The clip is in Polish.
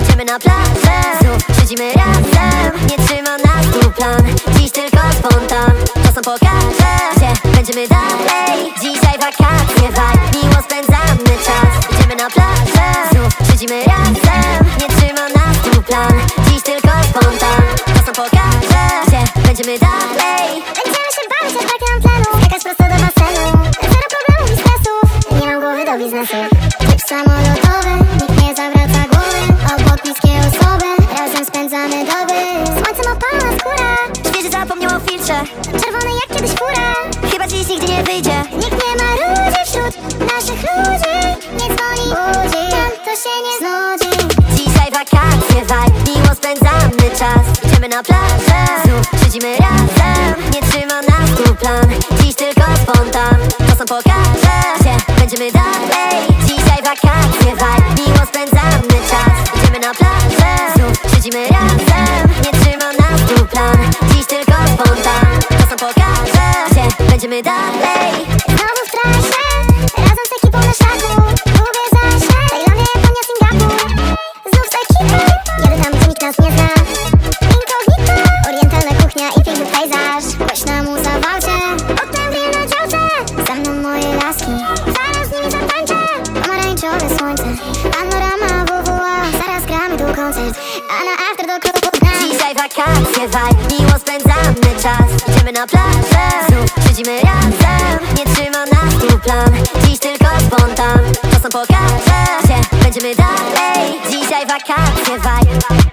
Idziemy na plażę Znów siedzimy razem. Nie trzyma nas tu plan Dziś tylko spontan. Czasem pokażę Gdzie będziemy dalej. Dzisiaj wakacje vibe Miło spędzamy czas. Idziemy na plażę Znów siedzimy razem. Nie trzyma nas tu plan Dziś tylko spontan. Czasem pokażę Gdzie będziemy dalej. Będziemy się bawić, aż brak tlenu. Skakać prosto do basenu. Zero problemów i stresów. Nie mam głowy do biznesu samolotowy Nikt nie zawraca głowy. Obok bliskie osoby Razem spędzamy doby. Słońcem opalona skóra. Świeży zapomniał o filtrze. Czerwony jak kiedyś fura. Chyba dziś nigdzie nie wyjdzie. Nikt nie ma ludzi wśród naszych ludzi. Nie dzwoni budzi Tam to się nie znudzi. Dzisiaj wakacje vibe Miło spędzamy czas. Idziemy na plażę Znów siedzimy razem. Nie trzyma nas tu plan Dziś tylko spontan. Czasem pokażę Gdzie będziemy dalej Będziemy dalej. Znowu w trasie Razem z ekipą na szlaku. Lubię zasie Tajlandia, Japonia, Singapur Znów z ekipą Jadę tam, gdzie nikt nas nie zna. Incognito Orientalna kuchnia i piękny pejzaż. Głośna muza w aucie grill na działce Za mną moje laski Zaraz z nimi zatańczę. Pomarańczowe słońce Panorama WWA. Zaraz gramy tu koncert A na after do klubu Dzisiaj wakacje vibe Miło spędzamy czas. Idziemy na plażę. Znów siedzimy razem. Nie trzyma nas tu plan. Dziś tylko spontan. Czasem pokażę Gdzie będziemy dalej? Dzisiaj wakacje vibe